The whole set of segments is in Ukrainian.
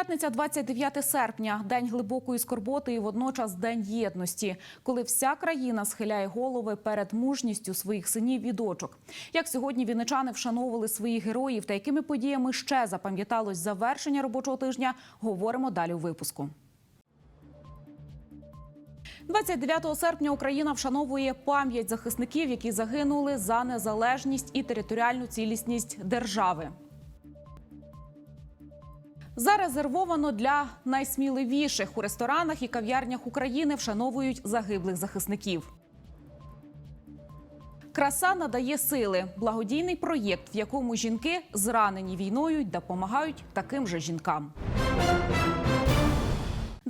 П'ятниця, 29 серпня, день глибокої скорботи і водночас день єдності, коли вся країна схиляє голови перед мужністю своїх синів і дочок. Як сьогодні вінничани вшановували своїх героїв та якими подіями ще запам'яталось завершення робочого тижня, говоримо далі у випуску. 29 серпня Україна вшановує пам'ять захисників, які загинули за незалежність і територіальну цілісність держави. Зарезервовано для найсміливіших у ресторанах і кав'ярнях України вшановують загиблих захисників. Краса надає сили. Благодійний проєкт, в якому жінки зранені війною допомагають таким же жінкам.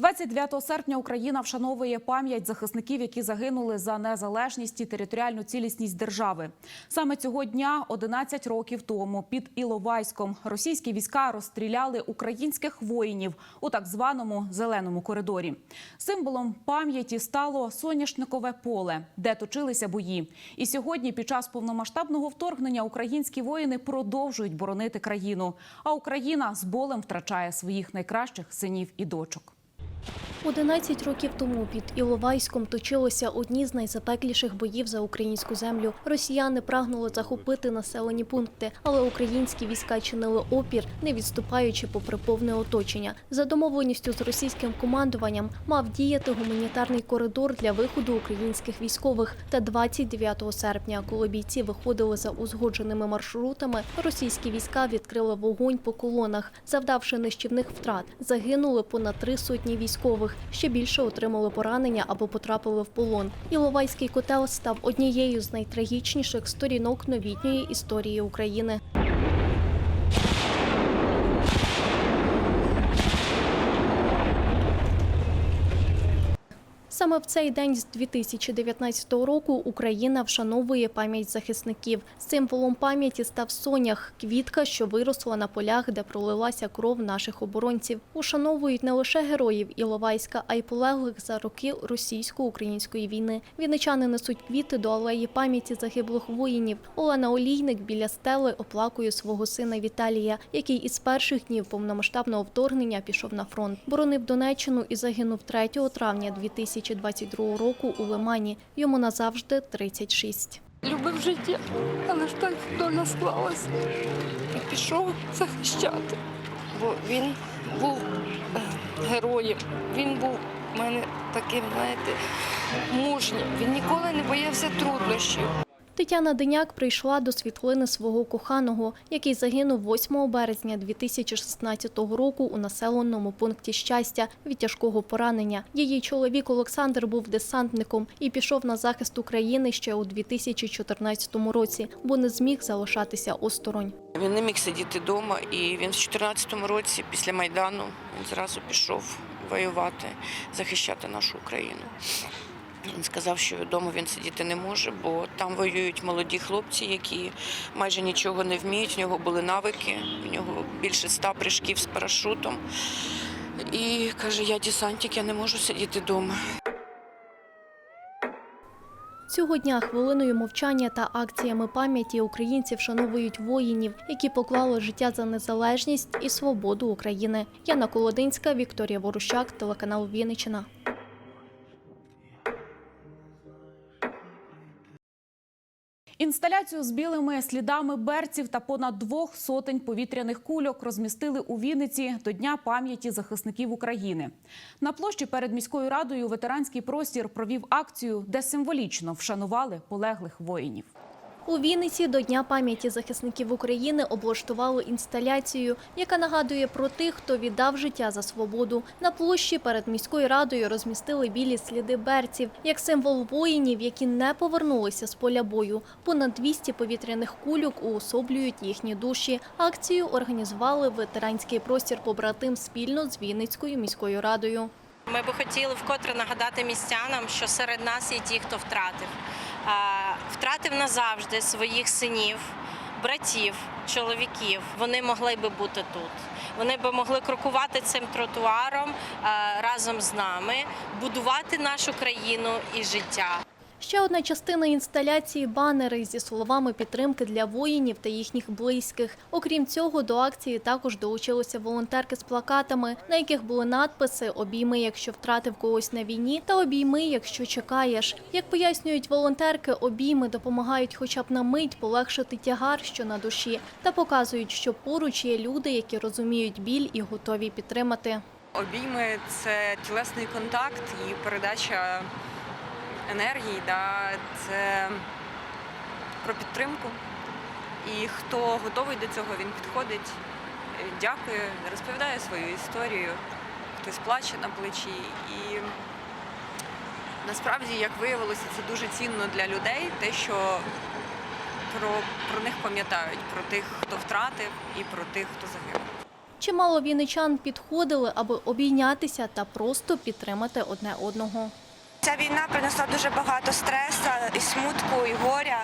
29 серпня Україна вшановує пам'ять захисників, які загинули за незалежність і територіальну цілісність держави. Саме цього дня, 11 років тому, під Іловайськом російські війська розстріляли українських воїнів у так званому зеленому коридорі. Символом пам'яті стало соняшникове поле, де точилися бої. І сьогодні, під час повномасштабного вторгнення, українські воїни продовжують боронити країну. А Україна з болем втрачає своїх найкращих синів і дочок. 11 років тому під Іловайськом точилися одні з найзапекліших боїв за українську землю. Росіяни прагнули захопити населені пункти, але українські війська чинили опір, не відступаючи попри повне оточення. За домовленістю з російським командуванням мав діяти гуманітарний коридор для виходу українських військових. Та 29 серпня, коли бійці виходили за узгодженими маршрутами, російські війська відкрили вогонь по колонах, завдавши нищівних втрат. Загинули понад три сотні військових. Ще більше отримали поранення або потрапили в полон. Іловайський котел став однією з найтрагічніших сторінок новітньої історії України. Саме в цей день з 2019 року Україна вшановує пам'ять захисників. Символом пам'яті став сонях, квітка, що виросла на полях, де пролилася кров наших оборонців. Ушановують не лише героїв Іловайська, а й полеглих за роки російсько-української війни. Вінничани несуть квіти до алеї пам'яті загиблих воїнів. Олена Олійник біля стели оплакує свого сина Віталія, який із перших днів повномасштабного вторгнення пішов на фронт. Боронив Донеччину і загинув 3 травня 2022 року у Лимані. Йому назавжди 36. любив життя, але ж так доля склалася. І пішов захищати. Бо він був е, героєм, він був у мене таким, знаєте, мужнім. Він ніколи не боявся труднощів. Тетяна Деняк прийшла до світлини свого коханого, який загинув 8 березня 2016 року у населеному пункті щастя від тяжкого поранення. Її чоловік Олександр був десантником і пішов на захист України ще у 2014 році, бо не зміг залишатися осторонь. Він не міг сидіти вдома, і він в 2014 році, після Майдану, він зразу пішов воювати, захищати нашу Україну. Він сказав, що вдома він сидіти не може, бо там воюють молоді хлопці, які майже нічого не вміють. В нього були навики, в нього більше ста прыжків з парашутом. І каже, я десантик, я не можу сидіти вдома. Цього дня хвилиною мовчання та акціями пам'яті українці вшановують воїнів, які поклали життя за незалежність і свободу України. Яна Колодинська, Вікторія Ворущак, телеканал Вінниччина. Інсталяцію з білими слідами берців та понад двох сотень повітряних кульок розмістили у Вінниці до Дня пам'яті захисників України. На площі перед міською радою ветеранський простір провів акцію, де символічно вшанували полеглих воїнів. У Вінниці до Дня пам'яті захисників України облаштували інсталяцію, яка нагадує про тих, хто віддав життя за свободу. На площі перед міською радою розмістили білі сліди берців, як символ воїнів, які не повернулися з поля бою. Понад 200 повітряних кульок уособлюють їхні душі. Акцію організували ветеранський простір побратим спільно з Вінницькою міською радою. Ми би хотіли вкотре нагадати містянам, що серед нас є ті, хто втратив. А, Втратив назавжди своїх синів, братів, чоловіків. Вони могли би бути тут. Вони би могли крокувати цим тротуаром разом з нами, будувати нашу країну і життя. Ще одна частина інсталяції банери зі словами підтримки для воїнів та їхніх близьких. Окрім цього, до акції також долучилися волонтерки з плакатами, на яких були надписи Обійми, якщо втратив когось на війні, та обійми, якщо чекаєш. Як пояснюють волонтерки, обійми допомагають хоча б на мить полегшити тягар, що на душі, та показують, що поруч є люди, які розуміють біль і готові підтримати. Обійми це тілесний контакт і передача енергії, да, це про підтримку. І хто готовий до цього, він підходить, дякує, розповідає свою історію, хтось плаче на плечі. І насправді, як виявилося, це дуже цінно для людей, те, що про, про них пам'ятають, про тих, хто втратив, і про тих, хто загинув. Чимало вінничан підходили, аби обійнятися та просто підтримати одне одного. Ця війна принесла дуже багато стресу, і смутку, і горя.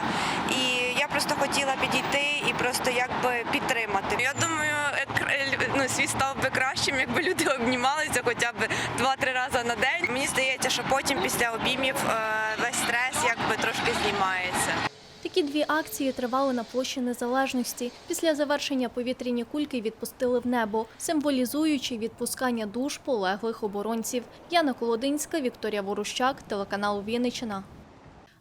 І я просто хотіла підійти і просто якби підтримати. Я думаю, екр- ну, світ став би кращим, якби люди обнімалися хоча б два-три рази на день. Мені здається, що потім після обіймів е, весь стрес якби трошки знімається. Такі дві акції тривали на площі Незалежності. Після завершення повітряні кульки відпустили в небо, символізуючи відпускання душ полеглих оборонців. Яна Колодинська, Вікторія Ворущак, телеканал Вінниччина.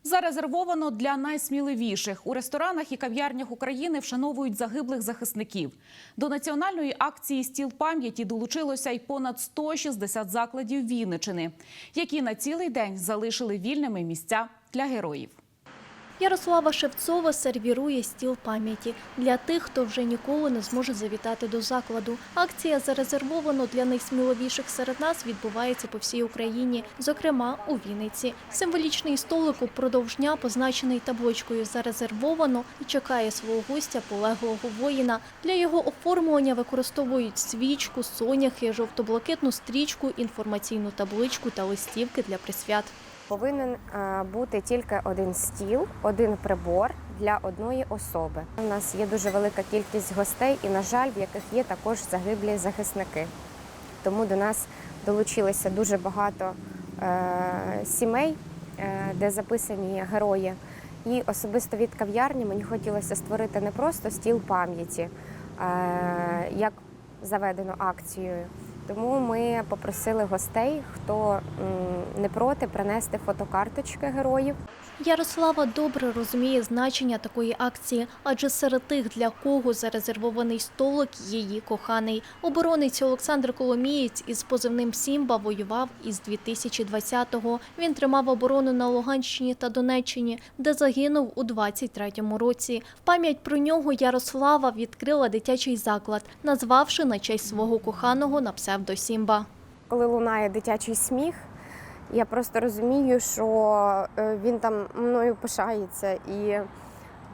Зарезервовано для найсміливіших у ресторанах і кав'ярнях України вшановують загиблих захисників. До національної акції Стіл пам'яті долучилося й понад 160 закладів Вінничини, які на цілий день залишили вільними місця для героїв. Ярослава Шевцова сервірує стіл пам'яті для тих, хто вже ніколи не зможе завітати до закладу. Акція зарезервовано для найсміливіших серед нас відбувається по всій Україні, зокрема у Вінниці. Символічний столик упродовж дня позначений табличкою Зарезервовано і чекає свого гостя полеглого воїна. Для його оформлення використовують свічку, соняхи, жовто-блакитну стрічку, інформаційну табличку та листівки для присвят. Повинен е, бути тільки один стіл, один прибор для одної особи. У нас є дуже велика кількість гостей, і, на жаль, в яких є також загиблі захисники. Тому до нас долучилося дуже багато е, сімей, е, де записані герої. І особисто від кав'ярні мені хотілося створити не просто стіл пам'яті, е, як заведено акцією. Тому ми попросили гостей, хто не проти, принести фотокарточки героїв. Ярослава добре розуміє значення такої акції, адже серед тих, для кого зарезервований столик, її коханий. Оборонець Олександр Коломієць із позивним Сімба воював із 2020-го. Він тримав оборону на Луганщині та Донеччині, де загинув у 23-му році. В пам'ять про нього Ярослава відкрила дитячий заклад, назвавши на честь свого коханого на псевдо Сімба. Коли лунає дитячий сміх, я просто розумію, що е, він там мною пишається. І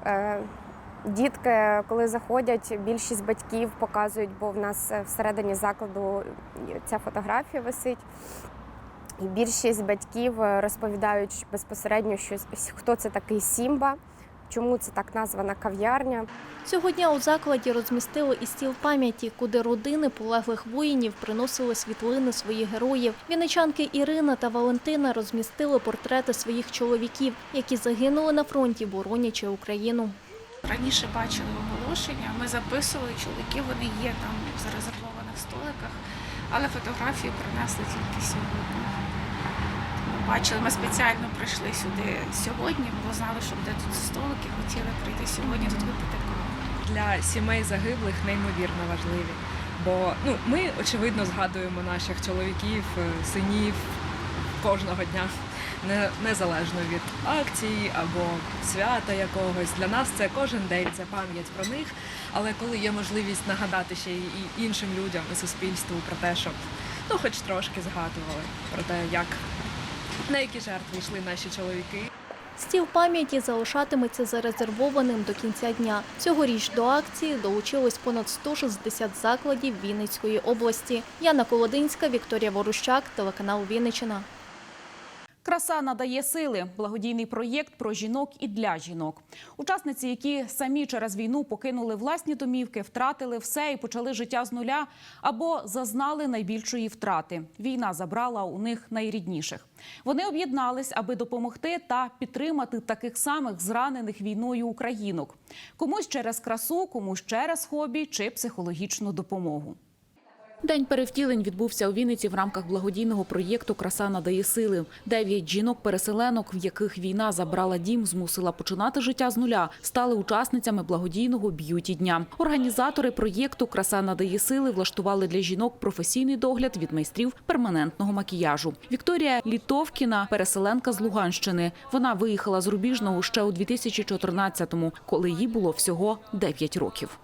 е, дітки, коли заходять, більшість батьків показують, бо в нас е, всередині закладу ця фотографія висить. І більшість батьків е, розповідають безпосередньо, що хто це такий Сімба, чому це так названа кав'ярня. Цього дня у закладі розмістили і стіл пам'яті, куди родини полеглих воїнів приносили світлини своїх героїв. Вінничанки Ірина та Валентина розмістили портрети своїх чоловіків, які загинули на фронті, боронячи Україну. Раніше бачили оголошення, ми записували чоловіки, вони є там в зарезервованих столиках, але фотографії принесли тільки сьогодні. Бачили, ми спеціально прийшли сюди сьогодні, бо знали, що буде тут столики, хотіли прийти сьогодні тут випити каву. для сімей загиблих неймовірно важливі. Бо ну, ми, очевидно, згадуємо наших чоловіків, е, синів кожного дня, не, незалежно від акції або свята якогось. Для нас це кожен день, це пам'ять про них. Але коли є можливість нагадати ще і іншим людям і суспільству про те, щоб ну, хоч трошки згадували про те, як на які жертви йшли наші чоловіки. Стіл пам'яті залишатиметься зарезервованим до кінця дня. Цьогоріч до акції долучилось понад 160 закладів Вінницької області. Яна Колодинська, Вікторія Ворущак, телеканал Вінниччина. Краса надає сили. Благодійний проєкт про жінок і для жінок. Учасниці, які самі через війну покинули власні домівки, втратили все і почали життя з нуля, або зазнали найбільшої втрати. Війна забрала у них найрідніших. Вони об'єднались, аби допомогти та підтримати таких самих зранених війною українок. Комусь через красу, комусь через хобі чи психологічну допомогу. День перевтілень відбувся у Вінниці в рамках благодійного проєкту Краса надає сили. Дев'ять жінок-переселенок, в яких війна забрала дім, змусила починати життя з нуля, стали учасницями благодійного б'юті дня. Організатори проєкту Краса надає сили влаштували для жінок професійний догляд від майстрів перманентного макіяжу. Вікторія Літовкіна, переселенка з Луганщини. Вона виїхала з Рубіжного ще у 2014-му, коли їй було всього 9 років.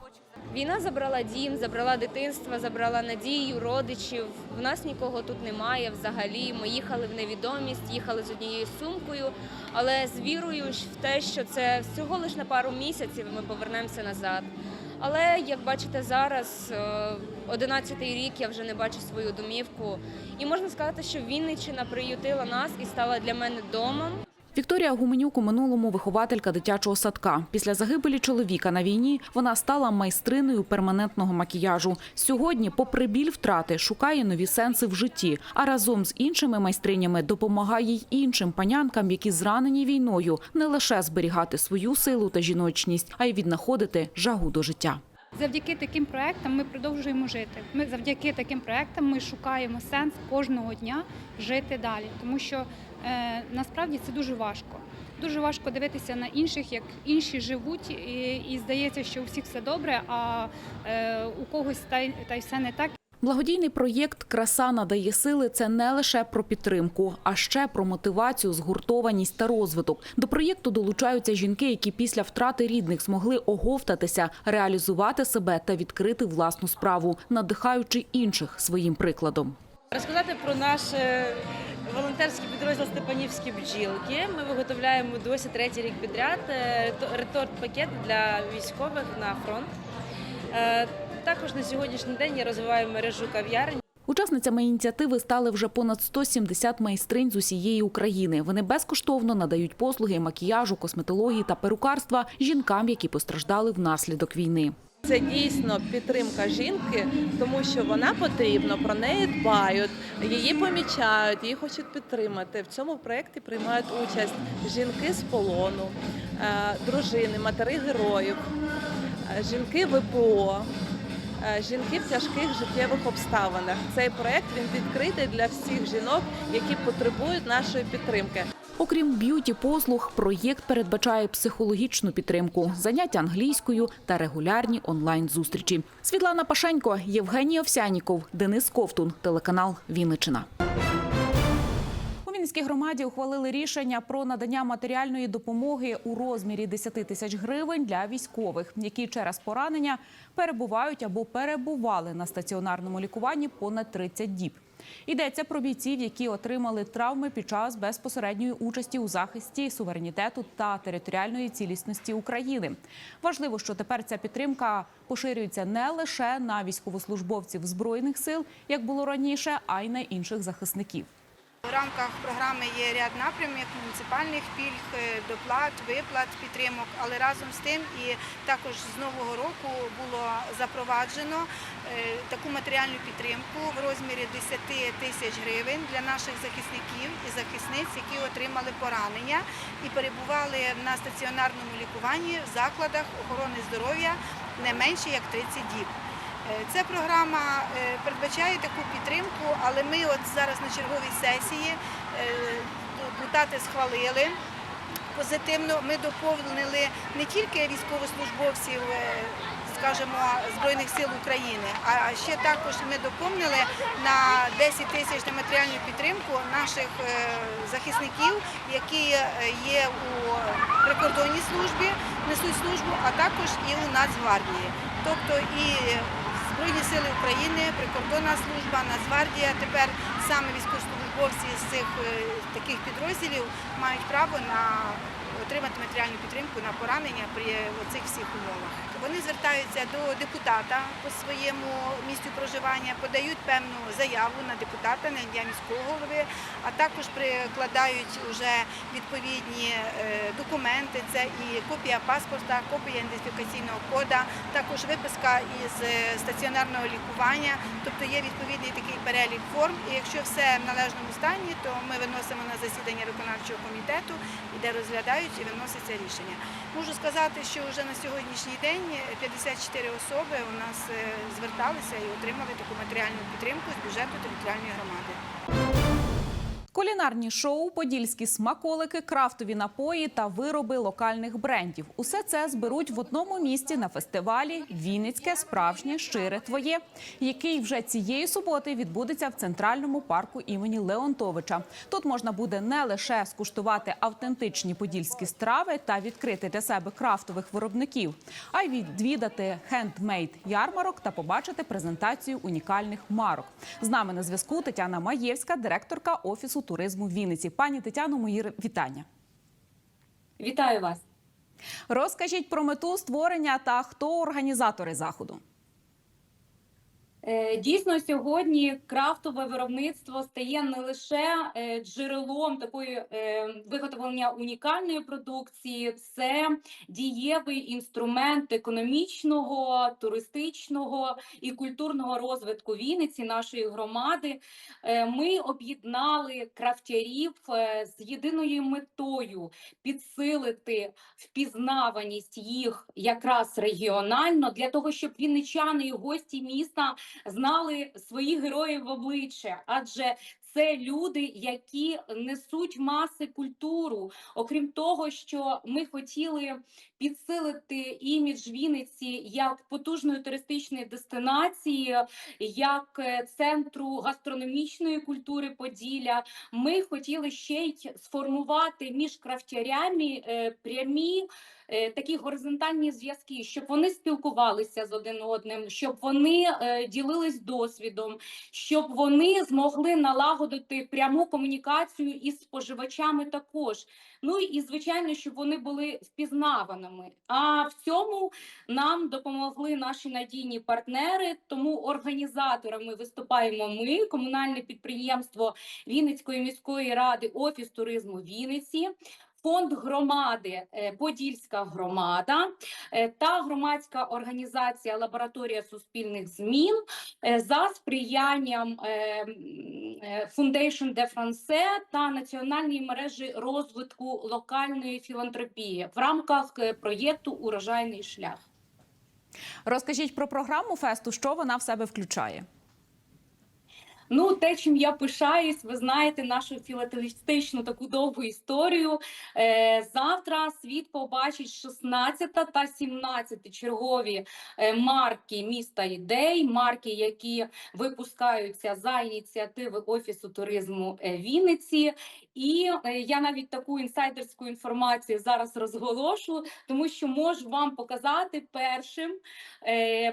Війна забрала дім, забрала дитинство, забрала надію, родичів. В нас нікого тут немає взагалі. Ми їхали в невідомість, їхали з однією сумкою, але з вірою в те, що це всього лише на пару місяців ми повернемося назад. Але як бачите зараз, 11-й рік я вже не бачу свою домівку. І можна сказати, що Вінниччина приютила нас і стала для мене домом. Вікторія Гуменюк у минулому вихователька дитячого садка. Після загибелі чоловіка на війні вона стала майстриною перманентного макіяжу. Сьогодні, попри біль втрати, шукає нові сенси в житті. А разом з іншими майстринями допомагає й іншим панянкам, які зранені війною, не лише зберігати свою силу та жіночність, а й віднаходити жагу до життя. Завдяки таким проектам ми продовжуємо жити. Ми завдяки таким проектам ми шукаємо сенс кожного дня жити далі, тому що е, насправді це дуже важко. Дуже важко дивитися на інших, як інші живуть, і, і здається, що у всіх все добре, а е, у когось та та й все не так. Благодійний проєкт Краса надає сили це не лише про підтримку, а ще про мотивацію, згуртованість та розвиток. До проєкту долучаються жінки, які після втрати рідних змогли оговтатися, реалізувати себе та відкрити власну справу, надихаючи інших своїм прикладом. Розказати про наш е, волонтерський підрозділ Степанівські бджілки. Ми виготовляємо досі третій рік підряд е, реторт-пакет для військових на фронт. Також на сьогоднішній день я розвиваю мережу кав'ярень. Учасницями ініціативи стали вже понад 170 майстринь з усієї України. Вони безкоштовно надають послуги макіяжу, косметології та перукарства жінкам, які постраждали внаслідок війни. Це дійсно підтримка жінки, тому що вона потрібна, про неї дбають, її помічають, її хочуть підтримати. В цьому проєкті приймають участь жінки з полону, е, дружини, матери героїв, е, жінки ВПО. Е, Жінки в тяжких життєвих обставинах. Цей проект він відкритий для всіх жінок, які потребують нашої підтримки. Окрім б'юті послуг, проєкт передбачає психологічну підтримку, заняття англійською та регулярні онлайн-зустрічі. Світлана Пашенько, Євгеній Овсяніков, Денис Ковтун, телеканал Вінничина. У громаді ухвалили рішення про надання матеріальної допомоги у розмірі 10 тисяч гривень для військових, які через поранення перебувають або перебували на стаціонарному лікуванні понад 30 діб. Йдеться про бійців, які отримали травми під час безпосередньої участі у захисті суверенітету та територіальної цілісності України. Важливо, що тепер ця підтримка поширюється не лише на військовослужбовців збройних сил, як було раніше, а й на інших захисників. В рамках програми є ряд напрямів муніципальних пільг, е, доплат, виплат, підтримок, але разом з тим і також з нового року було запроваджено е, таку матеріальну підтримку в розмірі 10 тисяч гривень для наших захисників і захисниць, які отримали поранення і перебували на стаціонарному лікуванні в закладах охорони здоров'я не менше як 30 діб. Е, Ця програма е, передбачає таку підтримку, але ми от зараз на черговій сесії е, депутати схвалили позитивно. Ми доповнили не тільки військовослужбовців, скажімо, Збройних сил України, а ще також ми доповнили на 10 тисяч на матеріальну підтримку наших захисників, які є у прикордонній службі, несуть службу, а також і у Нацгвардії. Тобто і Збройні сили України, прикордонна служба, Нацгвардія, тепер саме військовослужбовці з цих е, таких підрозділів мають право на отримати матеріальну підтримку на поранення при цих всіх умовах. Вони звертаються до депутата по своєму місцю проживання, подають певну заяву на депутата, на ім'я міського голови, а також прикладають уже відповідні е, документи. Це і копія паспорта, копія ідентифікаційного кода, також виписка із е, стаціонарного лікування. Тобто є відповідний такий перелік форм. І якщо все в належному стані, то ми виносимо на засідання виконавчого комітету, де розглядають і виноситься рішення. Можу сказати, що вже на сьогоднішній день 54 особи у нас е, зверталися і отримали таку матеріальну підтримку з бюджету територіальної громади. Кулінарні шоу, подільські смаколики, крафтові напої та вироби локальних брендів. Усе це зберуть в одному місці на фестивалі Вінницьке справжнє щире твоє, який вже цієї суботи відбудеться в центральному парку імені Леонтовича. Тут можна буде не лише скуштувати автентичні подільські страви та відкрити для себе крафтових виробників, а й відвідати хендмейд ярмарок та побачити презентацію унікальних марок. З нами на зв'язку Тетяна Маєвська, директорка офісу туризму Вінниці. Пані Тетяно, мої вітання. Вітаю вас. Розкажіть про мету створення та хто організатори заходу. Е, Дійсно, сьогодні крафтове виробництво стає не лише е, джерелом такої е, виготовлення унікальної продукції, це дієвий інструмент економічного, туристичного і культурного розвитку Вінниці, нашої громади. Ми об'єднали крафтярів з єдиною метою підсилити впізнаваність їх якраз регіонально для того, щоб вінничани і гості міста знали своїх героїв в обличчя, адже це люди, які несуть маси культуру. Окрім того, що ми хотіли підсилити імідж Вінниці як потужної туристичної дестинації, як е, центру гастрономічної культури Поділля. Ми хотіли ще й сформувати між крафтярями е, прямі е, такі горизонтальні зв'язки, щоб вони спілкувалися з один одним, щоб вони ділились досвідом, щоб вони змогли налагодити пряму комунікацію із споживачами також. Ну і звичайно, щоб вони були впізнаваними. А в цьому нам допомогли наші надійні партнери. Тому організаторами виступаємо ми, комунальне підприємство Вінницької міської ради, офіс туризму Вінниці. Фонд громади е, Подільська громада е, та громадська організація Лабораторія суспільних змін е, за сприянням Foundation de France та національної мережі розвитку локальної філантропії в рамках проєкту Урожайний шлях. Розкажіть про програму фесту, що вона в себе включає. Ну, те, чим я пишаюсь, ви знаєте нашу філателістичну таку довгу історію. Е, завтра світ побачить 16 та 17 чергові е, марки міста ідей, марки, які випускаються за ініціативи Офісу туризму е, Вінниці. І я навіть таку інсайдерську інформацію зараз розголошу, тому що можу вам показати першим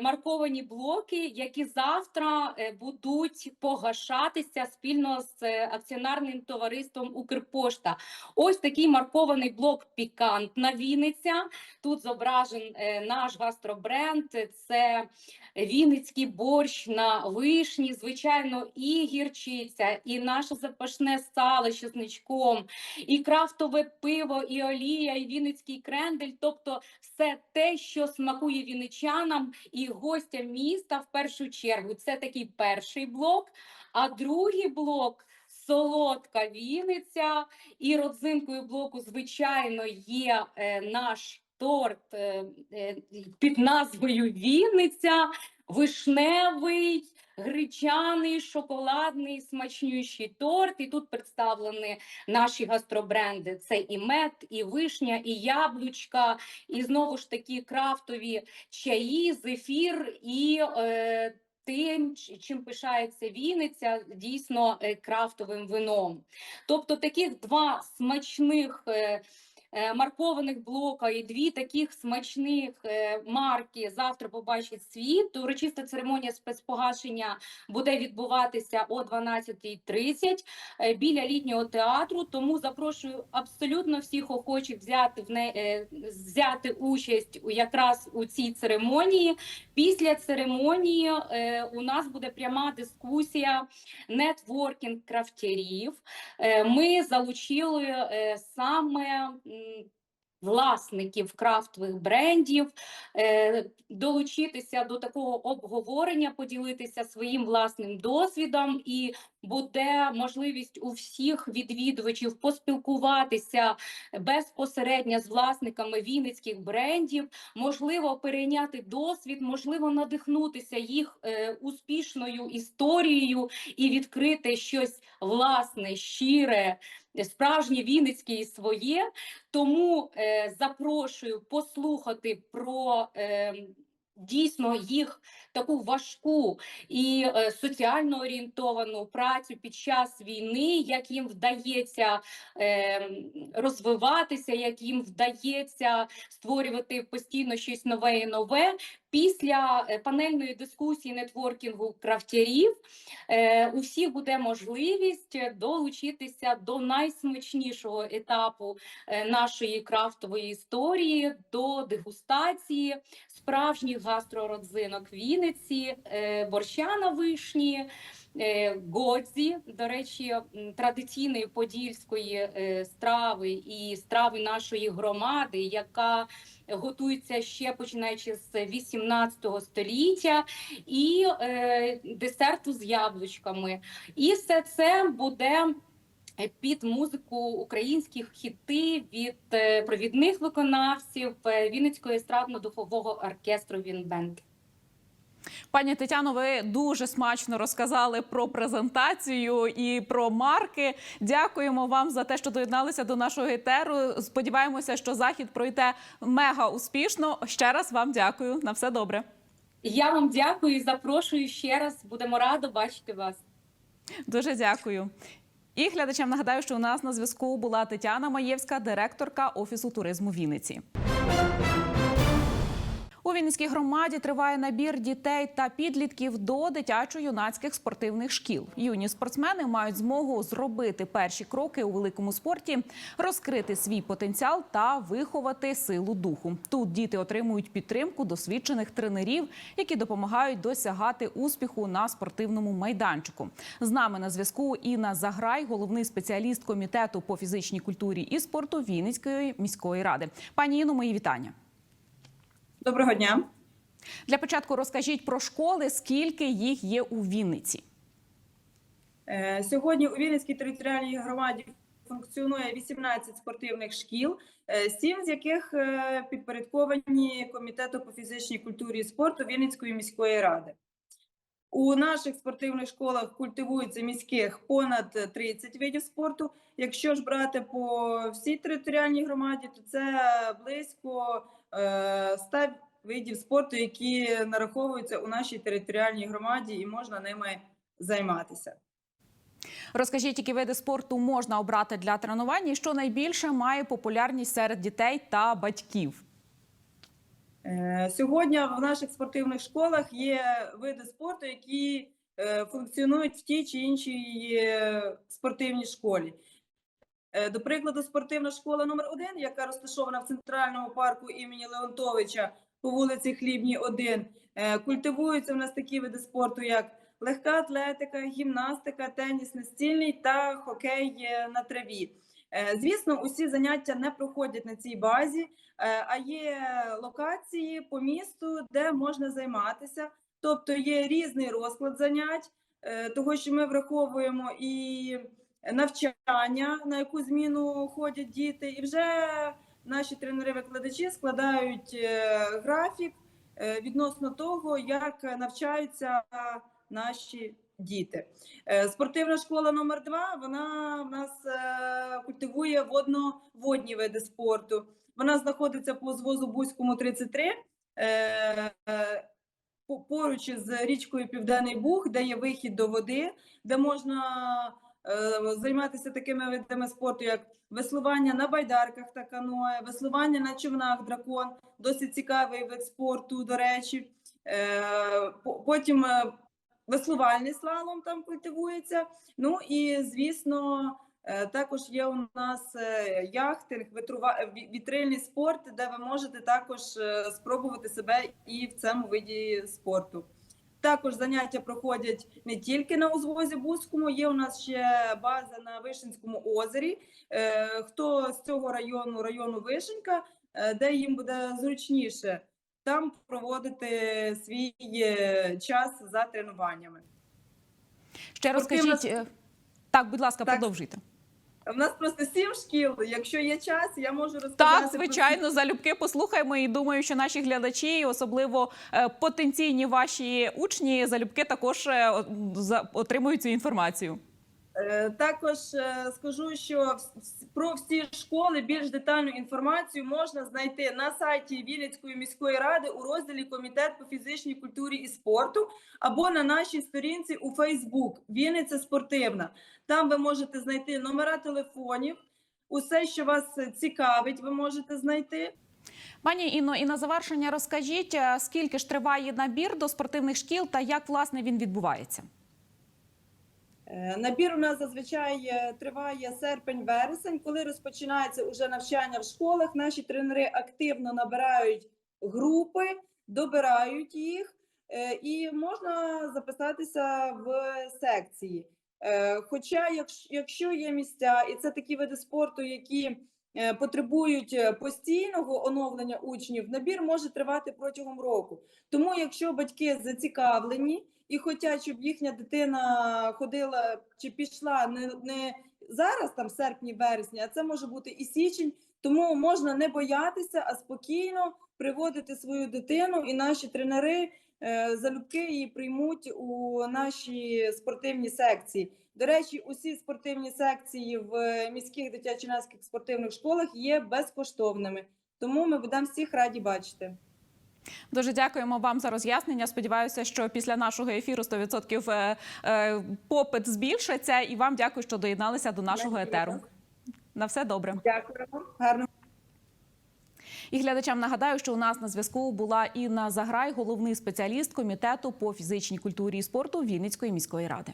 марковані блоки, які завтра будуть погашатися спільно з е, акціонарним товариством Укрпошта. Ось такий маркований блок Пікантна Вінниця. Тут зображен е, наш гастробренд. Це Вінницький борщ на вишні, звичайно, і гірчиця, і наше запашне сало з чесничком, і крафтове пиво, і олія, і вінницький крендель. Тобто все те, що смакує вінничанам і гостям міста в першу чергу. Це такий перший блок. А другий блок солодка Вінниця. І родзинкою блоку, звичайно, є е, наш торт е, е, під назвою Вінниця, вишневий. Гречаний, шоколадний, смачнющий торт. І тут представлені наші гастробренди. Це і мед, і вишня, і яблучка, і знову ж таки крафтові чаї, зефір і е, тим, чим пишається Вінниця, дійсно е, крафтовим вином. Тобто таких два смачних. Е, маркованих блока і дві таких смачних е, марки завтра побачить світ. Урочиста церемонія спецпогашення буде відбуватися о 12.30 е, біля літнього театру. Тому запрошую абсолютно всіх охочих взяти в не взяти участь якраз у цій церемонії. Після церемонії у нас буде пряма дискусія нетворкінг крафтярів. Ми залучили саме власників крафтових брендів, е, долучитися до такого обговорення, поділитися своїм власним досвідом, і буде можливість у всіх відвідувачів поспілкуватися безпосередньо з власниками вінницьких брендів, можливо, перейняти досвід, можливо, надихнутися їх е, успішною історією і відкрити щось власне, щире, справжнє вінницьке і своє. Тому е, запрошую послухати про е, дійсно їх таку важку і е, соціально орієнтовану працю під час війни, як їм вдається е, розвиватися, як їм вдається створювати постійно щось нове і нове. Після е, панельної дискусії нетворкінгу крафтярів усі у всіх буде можливість долучитися до найсмачнішого етапу е, нашої крафтової історії, до дегустації справжніх гастрородзинок Вінниці, е, борща на вишні. Е, Годзі, до речі, традиційної подільської е, страви і страви нашої громади, яка готується ще починаючи з 18 століття, і е, десерту з яблучками. І все це буде під музику українських хіти від провідних виконавців Вінницького естрадно-духового оркестру Вінбенд. Пані Тетяно, ви дуже смачно розказали про презентацію і про марки. Дякуємо вам за те, що доєдналися до нашого етеру. Сподіваємося, що захід пройде мега успішно. Ще раз вам дякую. На все добре. Я вам дякую і запрошую ще раз. Будемо радо бачити вас. Дуже дякую. І глядачам нагадаю, що у нас на зв'язку була Тетяна Маєвська, директорка офісу туризму Вінниці. У Вінницькій громаді триває набір дітей та підлітків до дитячо-юнацьких спортивних шкіл. Юні спортсмени мають змогу зробити перші кроки у великому спорті, розкрити свій потенціал та виховати силу духу. Тут діти отримують підтримку досвідчених тренерів, які допомагають досягати успіху на спортивному майданчику. З нами на зв'язку Інна Заграй, головний спеціаліст комітету по фізичній культурі і спорту Вінницької міської ради. Пані Інно, мої вітання. Доброго дня. Для початку розкажіть про школи, скільки їх є у Вінниці. Е, Сьогодні у Вінницькій територіальній громаді функціонує 18 спортивних шкіл, 7 з яких е, підпорядковані Комітету по фізичній культурі і спорту Вінницької міської ради. У наших спортивних школах культивується міських понад 30 видів спорту. Якщо ж брати по всій територіальній громаді, то це близько е, 100 видів спорту, які нараховуються у нашій територіальній громаді, і можна ними займатися. Розкажіть, які види спорту можна обрати для тренування, і що найбільше має популярність серед дітей та батьків. Е, Сьогодні в наших спортивних школах є види спорту, які е, функціонують в тій чи іншій е, спортивній школі. Е, До прикладу, спортивна школа номер 1 яка розташована в центральному парку імені Леонтовича по вулиці Хлібній, 1, е, культивуються в нас такі види спорту, як легка атлетика, гімнастика, теніс настільний та хокей е, на траві. Звісно, усі заняття не проходять на цій базі, а є локації по місту, де можна займатися. Тобто є різний розклад занять, того що ми враховуємо і навчання, на яку зміну ходять діти, і вже наші тренери-викладачі складають е, графік е, відносно того, як навчаються наші діти. Е, Спортивна школа номер 2 вона в нас культивує водно-водні види спорту. Вона знаходиться по звозу Бузькому 33. е, е, по- Поруч з річкою Південний Буг, де є вихід до води, де можна займатися такими видами спорту, як веслування на байдарках та каное, веслування на човнах дракон, досить цікавий вид спорту, до речі. Е, Потім е, веслувальний слалом там культивується. Ну і звісно, е, також є у нас е, яхтинг, е, вітрильний спорт, де ви можете також е, спробувати себе і в цьому виді спорту. Також заняття проходять не тільки на узвозі Бузькому, є у нас ще база на Вишенському озері. Е, Хто з цього району, району Вишенька, е, де їм буде зручніше там проводити свій е, час за тренуваннями. Ще розкажіть. Так, будь ласка, Так. продовжуйте. У нас просто сім шкіл. Якщо є час, я можу розказати. Так, про звичайно, залюбки послухаємо. І думаю, що наші глядачі, особливо е, потенційні ваші учні, залюбки також е, отримують цю інформацію. Е, Також е, скажу, що про всі школи більш детальну інформацію можна знайти на сайті Вінницької міської ради у розділі Комітет по фізичній культурі і спорту або на нашій сторінці у Фейсбук Вінниця спортивна. Там ви можете знайти номера телефонів, усе, що вас цікавить, ви можете знайти. Пані Інно, і на завершення розкажіть, е, скільки ж триває набір до спортивних шкіл та як власне він відбувається? Е, Набір у нас зазвичай е, триває серпень-вересень. Коли розпочинається уже навчання в школах, наші тренери активно набирають групи, добирають їх, е, і можна записатися в секції. Хоча, якщо- є місця, і це такі види спорту, які потребують е, постійного оновлення учнів, набір може тривати протягом року. Тому, якщо батьки зацікавлені і хочуть, щоб їхня дитина ходила чи пішла не, не зараз, там серпні, вересні, а це може бути і січень, тому можна не боятися, а спокійно приводити свою дитину, і наші тренери е, залюбки її приймуть у наші спортивні секції. До речі, усі спортивні секції в міських дитячо-юнацьких спортивних школах є безкоштовними. Тому ми будемо всіх раді бачити. Дуже дякуємо вам за роз'яснення. Сподіваюся, що після нашого ефіру 100% е, е, попит збільшиться. І вам дякую, що доєдналися до нашого етеру. На все добре. Дякуємо. Гарно. І глядачам нагадаю, що у нас на зв'язку була Інна Заграй, головний спеціаліст комітету по фізичній культурі і спорту Вінницької міської ради.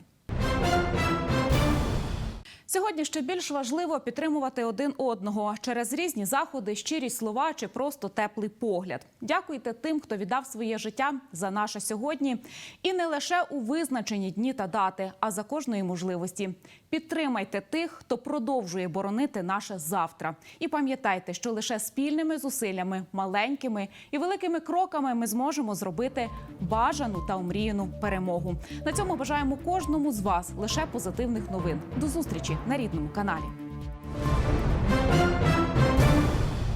Сьогодні ще більш важливо підтримувати один одного через різні заходи, щирі слова чи просто теплий погляд. Дякуйте тим, хто віддав своє життя за наше сьогодні, і не лише у визначені дні та дати, а за кожної можливості. Підтримайте тих, хто продовжує боронити наше завтра. І пам'ятайте, що лише спільними зусиллями, маленькими і великими кроками ми зможемо зробити бажану та омріяну перемогу. На цьому бажаємо кожному з вас лише позитивних новин. До зустрічі на рідному каналі.